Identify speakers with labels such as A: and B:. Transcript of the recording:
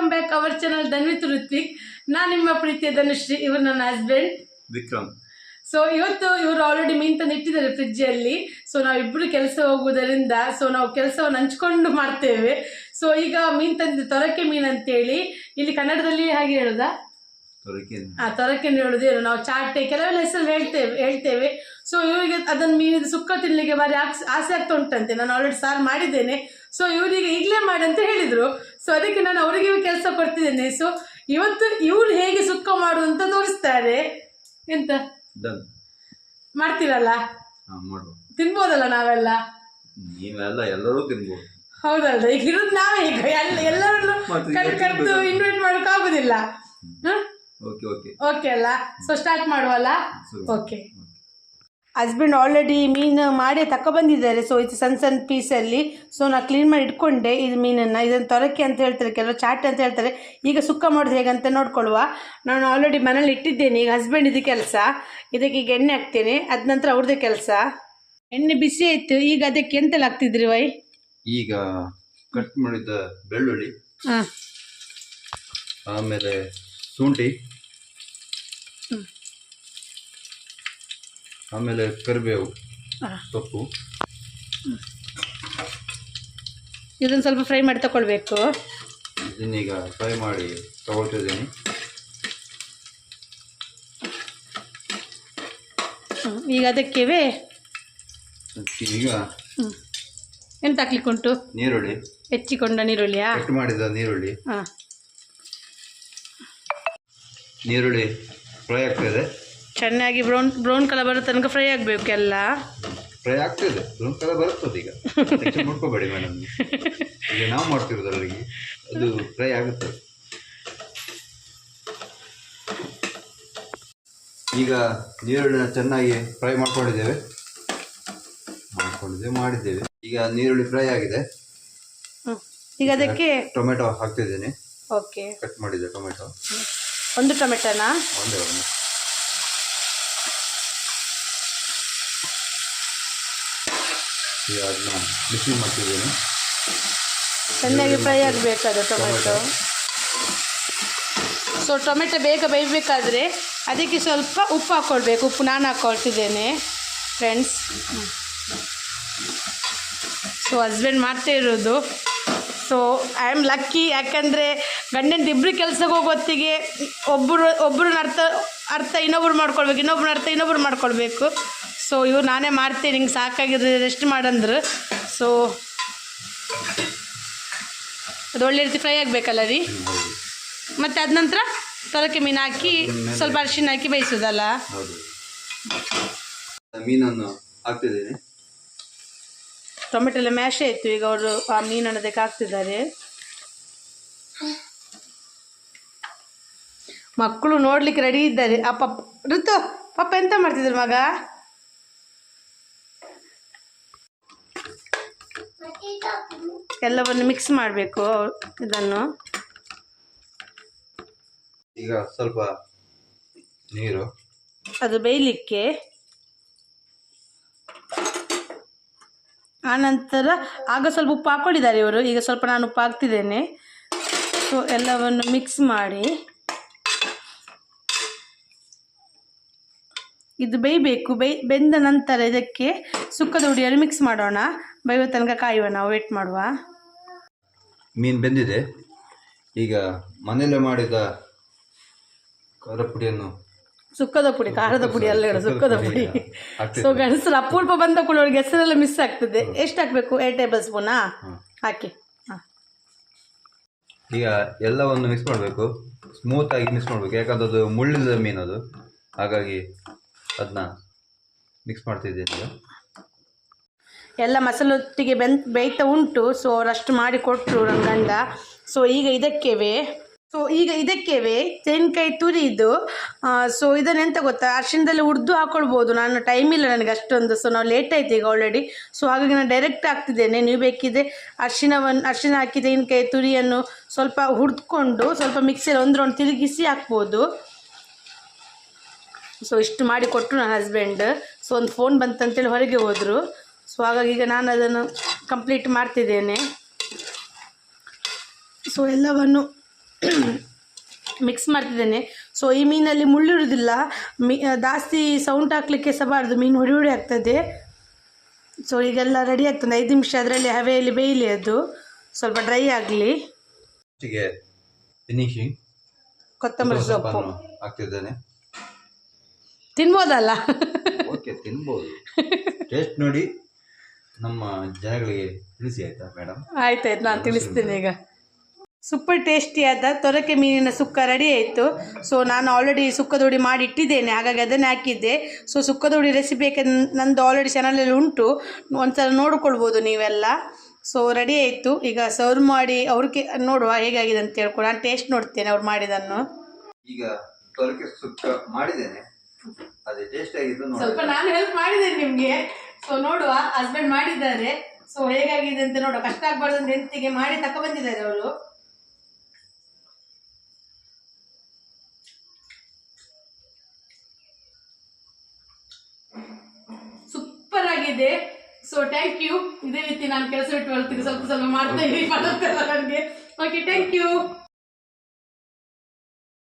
A: Welcome back our channel Dhanvith Ruthvik ನಾನು ನಿಮ್ಮ ಪ್ರೀತಿಯ ಧನುಶ್ರೀ ಇವರು ನನ್ನ ಹಸ್ಬೆಂಡ್
B: ವಿಕ್ರಮ್.
A: ಸೊ ಇವತ್ತು ಇವರು ಆಲ್ರೆಡಿ ಮೀನ್ ತಂದು ಇಟ್ಟಿದ್ದಾರೆ ಫ್ರಿಜ್ಜಲ್ಲಿ ಸೊ ನಾವಿಬ್ಬರು ಕೆಲಸ ಹೋಗುವುದರಿಂದ ಸೊ ನಾವು ಕೆಲಸವನ್ನು ಹಂಚ್ಕೊಂಡು ಮಾಡ್ತೇವೆ. ಸೊ ಈಗ ಮೀನ್ ತಂದಿದ್ದು ತೊರಕೆ ಮೀನ್ ಅಂತೇಳಿ. ಇಲ್ಲಿ ಕನ್ನಡದಲ್ಲಿ ಹಾಗೆ ಹೇಳುದಾ?
B: ತೊರಕೆ
A: ಆ ತೊರಕೆ ಹೇಳುದೇನು ನಾವು ಚಾಟೆ ಕೆಲವೆಲ್ಲ ಹೆಸರು ಹೇಳ್ತೇವೆ ಹೇಳ್ತೇವೆ. ಸೊ ಇವರಿಗೆ ಅದನ್ನ ಮೀನಿದ ಸುಕ್ಕ ತಿನ್ಲಿಕ್ಕೆ ಬಾರಿ ಆಕ್ಸ್- ಆಸೆ ಆಗ್ತಾ ಉಂಟಂತೆ. ನಾನು ಆಲ್ರೆಡಿ ಸಾರು ಮಾಡಿದ್ದೇನೆ. ಸೊ ಇವರಿಗೆ ಈಗಲೇ ಮಾಡಿ ಅಂತ ಹೇಳಿದರು. ಸೊ ಅದಕ್ಕೆ ನಾನು ಅವರಿಗೆ ಕೆಲಸ ಕೊಡ್ತಿದ್ದೇನೆ. ಸೊ ಇವತ್ತು ಇವ್ರು ಹೇಗೆ ಸುಕ್ಕ ಮಾಡು ಅಂತ ತೋರಿಸ್ತಾರೆ. ಎಂತ? ಮಾಡ್ತೀರಲ್ಲ? ತಿನ್ಬೋದಲ್ಲ ನಾವೆಲ್ಲ?
B: ನೀವೆಲ್ಲ ಎಲ್ಲರೂ ತಿನ್ಬೋದು.
A: ಹೌದಲ್ದ ಈಗ ಇರೋದು ನಾವೇ ಈಗ. ಎಲ್ಲ
B: ಈಗ
A: ಕರೆದು. ಇನ್ವೈಟ್ ಮಾಡಕ್ ಆಗುದಿಲ್ಲ
B: ಓಕೆ ಓಕೆ
A: ಓಕೆ ಅಲ್ಲ. ಸೊ ಸ್ಟಾರ್ಟ್ ಮಾಡುವಲ್ಲ? ಓಕೆ ಹಸ್ಬೆಂಡ್ ಆಲ್ರೆಡಿ ಮೀನು ಮಾಡಿ ಬಂದಿದ್ದಾರೆ. ಸೊ ಇದು ಸಣ್ಣ ಸಣ್ಣ ಪೀಸಲ್ಲಿ ಸೊ ನಾನು ಕ್ಲೀನ್ ಮಾಡಿ ಇಟ್ಕೊಂಡೆ ಇದು ಮೀನನ್ನು. ಇದನ್ನು ತೊರಕೆ ಅಂತ ಹೇಳ್ತಾರೆ. ಕೆಲವರು ಚಾಟ್ ಅಂತ ಹೇಳ್ತಾರೆ. ಈಗ ಸುಕ್ಕ ಮಾಡೋದು ಹೇಗಂತ ನೋಡ್ಕೊಳ್ಳುವ. ನಾನು ಆಲ್ರೆಡಿ ಮನೇಲಿ ಇಟ್ಟಿದ್ದೇನೆ. ಈಗ ಹಸ್ಬೆಂಡ್ ಇದು ಕೆಲಸ. ಇದಕ್ಕೆ ಈಗ ಎಣ್ಣೆ ಹಾಕ್ತೇನೆ. ಅದ ನಂತರ ಅವ್ರದ್ದೇ ಕೆಲಸ. ಎಣ್ಣೆ ಬಿಸಿ ಆಯಿತು. ಈಗ ಅದಕ್ಕೆ ಎಂತೆಲ್ಲ ಹಾಕ್ತಿದ್ರಿ ವೈ?
B: ಈಗ ಕಟ್ ಮಾಡಿದ ಬೆಳ್ಳುಳ್ಳಿ
A: ಹಾಂ.
B: ಆಮೇಲೆ ಶುಂಠಿ ಆಮೇಲೆ ಕರಿಬೇವು ಸೊಪ್ಪು.
A: ಇದನ್ನು ಸ್ವಲ್ಪ ಫ್ರೈ ಮಾಡಿ ತಗೊಳ್ಬೇಕು
B: ಇದನ್ನೀಗ ಫ್ರೈ ಮಾಡಿ ತಗೊಳ್ತಿದ್ದೀನಿ.
A: ಈಗ ಅದಕ್ಕೆವೇ?
B: ಈಗ
A: ಹ್ಞೂ ಎಂತ ಹಾಕ್ಲಿಕ್ಕುಂಟು?
B: ನೀರುಳ್ಳಿ.
A: ಹೆಚ್ಚಿಕೊಂಡ ನೀರುಳ್ಳಿಯಾ?
B: ಕಟ್ ಮಾಡಿದ ನೀರುಳ್ಳಿ.
A: ಹಾಂ.
B: ನೀರುಳ್ಳಿ ಫ್ರೈ ಆಗ್ತಿದೆ
A: ಚೆನ್ನಾಗಿ ಬ್ರೌನ್ ಬ್ರೌನ್ ಕಲರ್ ಬರೋ ತನಕ ಫ್ರೈ ಆಗಬೇಕು ಎಲ್ಲ.
B: ಫ್ರೈ ಆಗ್ತಿದೆ. ಬ್ರೌನ್ ಕಲರ್ ಬರ್ತದೆ ಈಗ. ನೋಡ್ಕೋಬೇಡಿ ಮೇಡಮ್ ಈಗ ನಾವು ಮಾಡ್ತಿರೋದ್ರಲ್ಲಿ ಅದು ಫ್ರೈ ಆಗುತ್ತೆ. ಈಗ ನೀರುಳ್ಳಿನ ಚೆನ್ನಾಗಿ ಫ್ರೈ ಮಾಡ್ಕೊಂಡಿದ್ದೇವೆ. ಮಾಡ್ಕೊಂಡಿದ್ದೇವೆ ಮಾಡಿದ್ದೇವೆ. ಈಗ ನೀರುಳ್ಳಿ ಫ್ರೈ ಆಗಿದೆ.
A: ಈಗ ಅದಕ್ಕೆ
B: ಟೊಮೆಟೊ ಹಾಕ್ತಿದ್ದೇನೆ.
A: ಓಕೆ
B: ಕಟ್ ಮಾಡಿದ್ದೆ ಟೊಮೆಟೊ.
A: ಒಂದು ಟೊಮೆಟೊನಾ?
B: ಒಂದೇ ಒಂದು. ಈಗ ಅದನ್ನ ಬಿಸಿ ಮಾಡ್ತಿದ್ದೇನೆ
A: ಚೆನ್ನಾಗಿ ಫ್ರೈ ಆಗಬೇಕು ಅದು ಟೊಮೆಟೊ. ಸೊ ಟೊಮೆಟೊ ಬೇಗ ಬೇಯಬೇಕಾದ್ರೆ ಅದಕ್ಕೆ ಸ್ವಲ್ಪ ಉಪ್ಪು ಹಾಕ್ಕೊಳ್ಬೇಕು ಉಪ್ಪು ನಾನು ಹಾಕ್ಕೊಳ್ತಿದ್ದೇನೆ ಫ್ರೆಂಡ್ಸ್ ಸೊ ಹಸ್ಬೆಂಡ್ ಮಾಡ್ತಾ ಇರೋದು. ಸೊ ಐ ಆಮ್ ಲಕ್ಕಿ ಯಾಕಂದರೆ ಗಂಡನ ಇಬ್ಬರು ಕೆಲಸಕ್ಕೆ ಹೋಗೋತ್ತಿಗೆ ಒಬ್ಬರು ಒಬ್ಬರು ಅರ್ಥ ಅರ್ಥ ಇನ್ನೊಬ್ರು ಮಾಡ್ಕೊಳ್ಬೇಕು ಇನ್ನೊಬ್ರು ಅರ್ಥ ಇನ್ನೊಬ್ರು ಮಾಡ್ಕೊಳ್ಬೇಕು. ಸೊ ಇವ್ರು ನಾನೇ ಮಾಡ್ತೀನಿ ಹಿಂಗೆ ಸಾಕಾಗಿದ್ರೆ ರೆಸ್ಟ್ ಮಾಡಂದ್ರು. ಸೊ ಅದು ಒಳ್ಳೆ ರೀತಿ ಫ್ರೈ ಆಗಬೇಕಲ್ಲ ರೀ? ಮತ್ತು ಅದ ನಂತರ ತಲಕ್ಕೆ ಮೀನು ಹಾಕಿ ಸ್ವಲ್ಪ ಅರಿಶಿನ ಹಾಕಿ ಬೇಯಿಸೋದಲ್ಲ?
B: ಮೀನನ್ನು ಹಾಕ್ತಿದ್ದೀನಿ.
A: ಟೊಮೆಟೊ ಎಲ್ಲ ಮ್ಯಾಶ್ ಇತ್ತು ಈಗ ಅವರು ಆ ಮೀನನ್ನು ಅದಕ್ಕೆ ಹಾಕ್ತಿದ್ದಾರೆ. ಮಕ್ಕಳು ನೋಡ್ಲಿಕ್ಕೆ ರೆಡಿ ಇದ್ದಾರೆ. ಆ ಪಪ್ಪ ಋತು ಪಪ್ಪ ಎಂತ ಮಾಡ್ತಿದ್ರು ಮಗ? ಎಲ್ಲವನ್ನು ಮಿಕ್ಸ್ ಮಾಡಬೇಕು ಇದನ್ನು.
B: ಈಗ ಸ್ವಲ್ಪ ನೀರು.
A: ಅದು ಬೇಯಲಿಕ್ಕೆ. ಆನಂತರ ಆಗ ಸ್ವಲ್ಪ ಉಪ್ಪು ಹಾಕೊಂಡಿದ್ದಾರೆ ಇವರು. ಈಗ ಸ್ವಲ್ಪ ನಾನು ಉಪ್ಪು ಹಾಕ್ತಿದ್ದೇನೆ. ಸೊ ಎಲ್ಲವನ್ನು ಮಿಕ್ಸ್ ಮಾಡಿ. ಇದು ಬೇಯಬೇಕು. ಬೇಯ್ ಬೆಂದ ನಂತರ ಇದಕ್ಕೆ ಸುಕ್ಕದ ಹುಡಿಯನ್ನು ಮಿಕ್ಸ್ ಮಾಡೋಣ. ಬೇಯುವ ತನಕ ಕಾಯುವ ನಾವು ವೇಟ್ ಮಾಡುವ.
B: ಮೀನು ಬೆಂದಿದೆ. ಈಗ ಮನೆಯಲ್ಲೇ ಮಾಡಿದ ಖಾರ ಪುಡಿಯನ್ನು
A: ಸುಕ್ಕದ ಪುಡಿ ಖಾರದ ಪುಡಿ ಅಲ್ಲ ಹೇಳು ಸುಕ್ಕದ ಪುಡಿ. ಸೊ ಗಣಸರು ಅಪೂರ್ವ ಬಂದ ಕೂಡ ಅವ್ರಿಗೆ ಹೆಸರೆಲ್ಲ ಮಿಸ್ ಆಗ್ತದೆ. ಎಷ್ಟು ಹಾಕಬೇಕು? ಎರಡು ಟೇಬಲ್ ಸ್ಪೂನಾ ಹಾಕಿ.
B: ಈಗ ಎಲ್ಲವನ್ನು ಮಿಕ್ಸ್ ಮಾಡಬೇಕು. ಸ್ಮೂತ್ ಆಗಿ ಮಿಕ್ಸ್ ಮಾಡಬೇಕು. ಯಾಕಂದ್ರೆ ಅದು ಮುಳ್ಳಿದ ಮೀನು ಅದು. ಹಾಗಾಗಿ ಅದನ್ನ ಮಿಕ್ಸ್ ಮಾಡ್ತಿದ್ದೀನಿ
A: ಎಲ್ಲ ಮಸಾಲೊತ್ತಿಗೆ ಬೆಂತ್ ಬೇಯ್ತಾ ಉಂಟು ಸೊ ಅವರಷ್ಟು ಮಾಡಿ ಕೊಟ್ಟರು ನನ್ನ ಗಂಡ ಸೊ ಈಗ ಇದಕ್ಕೆವೇ ಸೊ ಈಗ ಇದಕ್ಕೇವೆ, ತೆಂಗಿನಕಾಯಿ ತುರಿದು ಸೊ ಇದನ್ನು ಎಂತ ಗೊತ್ತಾ? ಅರ್ಶಿಣದಲ್ಲಿ ಹುರಿದು ಹಾಕೊಳ್ಬೋದು. ನಾನು ಟೈಮ್ ಇಲ್ಲ ನನಗೆ ಅಷ್ಟೊಂದು ಸೊ ನಾವು ಲೇಟ್ ಆಯ್ತು ಈಗ ಆಲ್ರೆಡಿ ಸೊ ಹಾಗಾಗಿ ನಾನು ಡೈರೆಕ್ಟ್ ಹಾಕ್ತಿದ್ದೇನೆ. ನೀವು ಬೇಕಿದೆ ಅರ್ಶಿಣವನ್ನು ಅರ್ಶಿನ ಹಾಕಿ ತೆಂಗಿನಕಾಯಿ ತುರಿಯನ್ನು ಸ್ವಲ್ಪ ಹುರಿದ್ಕೊಂಡು, ಸ್ವಲ್ಪ ಮಿಕ್ಸಿಯಲ್ಲಿ ಒಂದು ರೌಂಡ್ ತಿರುಗಿಸಿ ಹಾಕ್ಬೋದು. ಸೊ ಇಷ್ಟು ಮಾಡಿ ಕೊಟ್ಟರು ನನ್ನ ಹಸ್ಬೆಂಡ್ ಸೊ ಒಂದು ಫೋನ್ ಬಂತಂತೇಳಿ ಹೊರಗೆ ಹೋದರು. ಸೊ ಹಾಗಾಗಿ ಈಗ ನಾನು ಅದನ್ನು ಕಂಪ್ಲೀಟ್ ಮಾಡ್ತಿದ್ದೇನೆ. ಸೊ ಎಲ್ಲವನ್ನು ಮಿಕ್ಸ್ ಮಾಡ್ತಿದ್ದೇನೆ. ಸೊ ಈ ಮೀನಲ್ಲಿ ಮುಳ್ಳಿರೋದಿಲ್ಲ. ಮೀ ಜಾಸ್ತಿ ಸೌಂಡ್ ಹಾಕ್ಲಿಕ್ಕೆ ಬಾರ್ದು. ಮೀನು ಹುಡಿ ಹುಡಿ ಆಗ್ತದೆ. ಸೊ ಈಗೆಲ್ಲ ರೆಡಿ ಆಗ್ತದೆ. ಐದು ನಿಮಿಷ ಅದರಲ್ಲಿ ಹವೆಯಲ್ಲಿ ಬೇಯಲಿ ಅದು. ಸ್ವಲ್ಪ ಡ್ರೈ ಆಗಲಿ.
B: ಫಿನಿಶಿಂಗ್
A: ಕೊತ್ತಂಬರಿ ಸೊಪ್ಪು.
B: ಹಾಕ್ತಿದ್ದೇನೆ.
A: ತಿನ್ಬೋದಲ್ಲ?
B: ಓಕೆ ತಿನ್ಬೋದು. ಟೇಸ್ಟ್ ನೋಡಿ. ನಮ್ಮ ಜನಗಳಿಗೆ ತಿಳಿಸಿ ಆಯ್ತಾ ಮೇಡಮ್
A: ಆಯ್ತಾಯ್ತು ನಾನು ತಿಳಿಸ್ತೀನಿ ಈಗ. ಸೂಪರ್ ಟೇಸ್ಟಿಯಾದ ತೊರಕೆ ಮೀನಿನ ಸುಕ್ಕ ರೆಡಿ ಆಯಿತು. ಸೊ ನಾನು ಆಲ್ರೆಡಿ ಸುಕ್ಕದೊಡಿ ಮಾಡಿ ಇಟ್ಟಿದ್ದೇನೆ ಹಾಗಾಗಿ ಅದನ್ನೇ ಹಾಕಿದ್ದೆ. ಸೊ ಸುಕ್ಕದೊಡಿ ರೆಸಿಪಿ ನಂದು ಆಲ್ರೆಡಿ ಚಾನಲಲ್ಲಿ ಉಂಟು. ಒಂದ್ಸಲ ನೋಡಿಕೊಳ್ಬೋದು ನೀವೆಲ್ಲ. ಸೊ ರೆಡಿ ಆಯಿತು. ಈಗ ಸರ್ವ್ ಮಾಡಿ ಅವ್ರಿಗೆ ನೋಡುವ ಹೇಗಾಗಿದೆ ಅಂತ ಹೇಳ್ಕೊಂಡು. ನಾನು ಟೇಸ್ಟ್ ನೋಡ್ತೇನೆ ಅವ್ರು ಮಾಡಿದನ್ನು.
B: ಈಗ ತೊರಕೆ ಸುಕ್ಕ ಮಾಡಿದ್ದೇನೆ. ಅದೇ ಟೇಸ್ಟ್ ಆಗಿದ್ದು
A: ಸ್ವಲ್ಪ ನಾನು ಹೆಲ್ಪ್ ಮಾಡಿದ್ದೇನೆ ನಿಮಗೆ. ಸೊ ನೋಡುವ ಹಸ್ಬೆಂಡ್ ಮಾಡಿದ್ದಾರೆ. ಸೊ ಹೇಗಾಗಿದೆ ಅಂತ ನೋಡುವ. ಕಷ್ಟ ಆಗ್ಬಾರ್ದು ಅಂತ ಹೆಂಡತಿಗೆ ಮಾಡಿ ತಕ ಬಂದಿದ್ದಾರೆ ಅವರು. ಸೂಪರ್ ಆಗಿದೆ. ಸೊ ಥ್ಯಾಂಕ್ ಯು ಇದೇ ರೀತಿ ನಾನು ಕೆಲಸ ಇಟ್ಟು ಹೇಳ್ತೀನಿ ಸ್ವಲ್ಪ ಸ್ವಲ್ಪ ಮಾಡ್ತಾ ಇದ್ದೀನಿ ನನಗೆ. Okay thank you